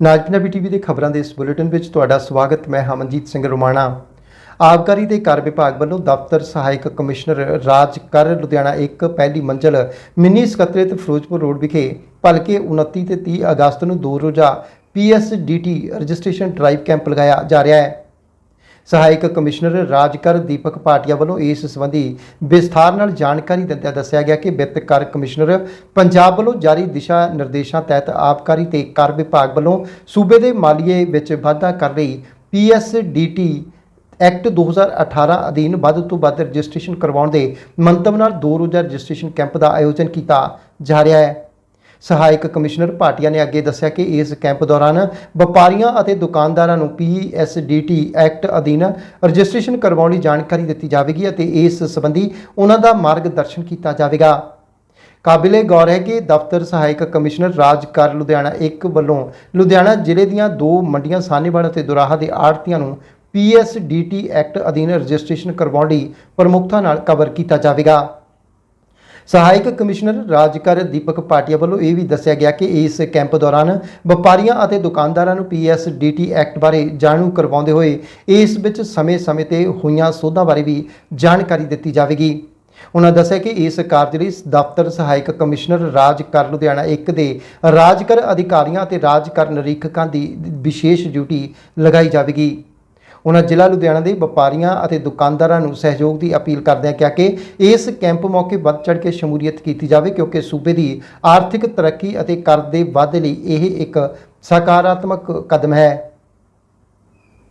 ਨਾਜ Punjabi TV ਦੇ ਖਬਰਾਂ ਦੇ ਇਸ ਬੁਲੇਟਿਨ ਵਿੱਚ ਤੁਹਾਡਾ ਸਵਾਗਤ, ਮੈਂ ਹਮਨਜੀਤ ਸਿੰਘ ਰੋਮਾਣਾ। ਆਬਕਾਰੀ ਤੇ ਕਰ ਵਿਭਾਗ ਵੱਲੋਂ ਦਫ਼ਤਰ ਸਹਾਇਕ ਕਮਿਸ਼ਨਰ ਰਾਜ ਕਰ ਲੁਧਿਆਣਾ ਇੱਕ ਪਹਿਲੀ ਮੰਜ਼ਲ ਮਿੰਨੀ ਸਕੱਤਰੇਤ ਫਿਰੋਜ਼ਪੁਰ ਰੋਡ ਵਿਖੇ ਭਲਕੇ 29 ਤੇ 30 ਅਗਸਤ ਨੂੰ ਦੋ ਰੋਜ਼ਾ ਪੀਐਸਡੀਟੀ ਰਜਿਸਟ੍ਰੇਸ਼ਨ ਡਰਾਈਵ ਕੈਂਪ ਲਗਾਇਆ ਜਾ ਰਿਹਾ ਹੈ। ਸਹਾਇਕ ਕਮਿਸ਼ਨਰ ਰਾਜਕਰ ਦੀਪਕ ਪਾਟਿਆ ਵੱਲੋਂ ਇਸ ਸੰਬੰਧੀ ਵਿਸਥਾਰ ਨਾਲ ਜਾਣਕਾਰੀ ਦਿੰਦਿਆਂ ਦੱਸਿਆ ਗਿਆ ਕਿ ਵਿੱਤ ਕਰ ਕਮਿਸ਼ਨਰ ਪੰਜਾਬ ਵੱਲੋਂ ਜਾਰੀ ਦਿਸ਼ਾ ਨਿਰਦੇਸ਼ਾਂ ਤਹਿਤ ਆਬਕਾਰੀ ਤੇ ਕਰ ਵਿਭਾਗ ਵੱਲੋਂ ਸੂਬੇ ਦੇ ਮਾਲੀਏ ਵਿੱਚ ਵਾਧਾ ਕਰ ਰਹੀ ਪੀਐਸਡੀਟੀ ਐਕਟ 2018 ਅਧੀਨ ਵੱਧ ਤੋਂ ਵੱਧ ਰਜਿਸਟ੍ਰੇਸ਼ਨ ਕਰਵਾਉਣ ਦੇ ਮੰਤਵ ਨਾਲ ਦੋ ਰੋਜ਼ਾ ਰਜਿਸਟ੍ਰੇਸ਼ਨ ਕੈਂਪ ਦਾ ਆਯੋਜਨ ਕੀਤਾ ਜਾ ਰਿਹਾ ਹੈ। ਸਹਾਇਕ ਕਮਿਸ਼ਨਰ ਭਾਟੀਆ ਨੇ ਅੱਗੇ ਦੱਸਿਆ ਕਿ ਇਸ ਕੈਂਪ ਦੌਰਾਨ ਵਪਾਰੀਆਂ ਅਤੇ ਦੁਕਾਨਦਾਰਾਂ ਨੂੰ ਪੀਐਸਡੀਟੀ ਐਕਟ ਅਧੀਨ ਰਜਿਸਟ੍ਰੇਸ਼ਨ ਕਰਵਾਉਣ ਦੀ ਜਾਣਕਾਰੀ ਦਿੱਤੀ ਜਾਵੇਗੀ ਅਤੇ ਇਸ ਸੰਬੰਧੀ ਉਹਨਾਂ ਦਾ ਮਾਰਗਦਰਸ਼ਨ ਕੀਤਾ ਜਾਵੇਗਾ। ਕਾਬਿਲੇ ਗੌਰ ਹੈ ਕਿ ਦਫ਼ਤਰ ਸਹਾਇਕ ਕਮਿਸ਼ਨਰ ਰਾਜ ਕਰ ਲੁਧਿਆਣਾ 1 ਵੱਲੋਂ ਲੁਧਿਆਣਾ ਜ਼ਿਲ੍ਹੇ ਦੀਆਂ ਦੋ ਮੰਡੀਆਂ ਸਾਨੇਵਾਲ ਅਤੇ ਦੁਰਾਹਾ ਦੇ ਆੜਤੀਆਂ ਨੂੰ ਪੀਐਸਡੀਟੀ ਐਕਟ ਅਧੀਨ ਰਜਿਸਟ੍ਰੇਸ਼ਨ ਕਰਵਾਉਣ ਲਈ ਪ੍ਰਮੁੱਖਤਾ ਨਾਲ ਕਵਰ ਕੀਤਾ ਜਾਵੇਗਾ। ਸਹਾਇਕ ਕਮਿਸ਼ਨਰ ਰਾਜਕਰ ਦੀਪਕ ਪਾਟਿਆ ਵੱਲੋਂ ਇਹ ਵੀ ਦੱਸਿਆ ਗਿਆ ਕਿ ਇਸ ਕੈਂਪ ਦੌਰਾਨ ਵਪਾਰੀਆਂ ਅਤੇ ਦੁਕਾਨਦਾਰਾਂ ਨੂੰ ਪੀਐਸਡੀਟੀ ਐਕਟ ਬਾਰੇ ਜਾਣੂ ਕਰਵਾਉਂਦੇ ਹੋਏ ਇਸ ਵਿੱਚ ਸਮੇਂ-ਸਮੇਂ ਤੇ ਹੋਈਆਂ ਸੋਧਾਂ ਬਾਰੇ ਵੀ ਜਾਣਕਾਰੀ ਦਿੱਤੀ ਜਾਵੇਗੀ। ਉਹਨਾਂ ਦੱਸਿਆ ਕਿ ਇਸ ਕਾਰਜ ਲਈ ਦਫ਼ਤਰ ਸਹਾਇਕ ਕਮਿਸ਼ਨਰ ਰਾਜ ਕਰ ਲੁਧਿਆਣਾ 1 ਦੇ ਰਾਜ ਕਰ ਅਧਿਕਾਰੀਆਂ ਅਤੇ ਰਾਜ ਕਰ ਨਿਰੀਖਕਾਂ ਦੀ ਵਿਸ਼ੇਸ਼ ਡਿਊਟੀ ਲਗਾਈ ਜਾਵੇਗੀ। ਉਹਨਾਂ ਜ਼ਿਲ੍ਹਾ ਲੁਧਿਆਣਾ ਦੇ ਵਪਾਰੀਆਂ ਅਤੇ ਦੁਕਾਨਦਾਰਾਂ ਨੂੰ ਸਹਿਯੋਗ ਦੀ ਅਪੀਲ ਕਰਦਿਆਂ ਕਿਹਾ ਕਿ ਇਸ ਕੈਂਪ ਮੌਕੇ ਵੱਧ ਚੜ੍ਹ ਕੇ ਸ਼ਮੂਲੀਅਤ ਕੀਤੀ ਜਾਵੇ ਕਿਉਂਕਿ ਸੂਬੇ ਦੀ ਆਰਥਿਕ ਤਰੱਕੀ ਅਤੇ ਕਰ ਦੇ ਵਾਧੇ ਲਈ ਇਹ ਇੱਕ ਸਕਾਰਾਤਮਕ ਕਦਮ ਹੈ।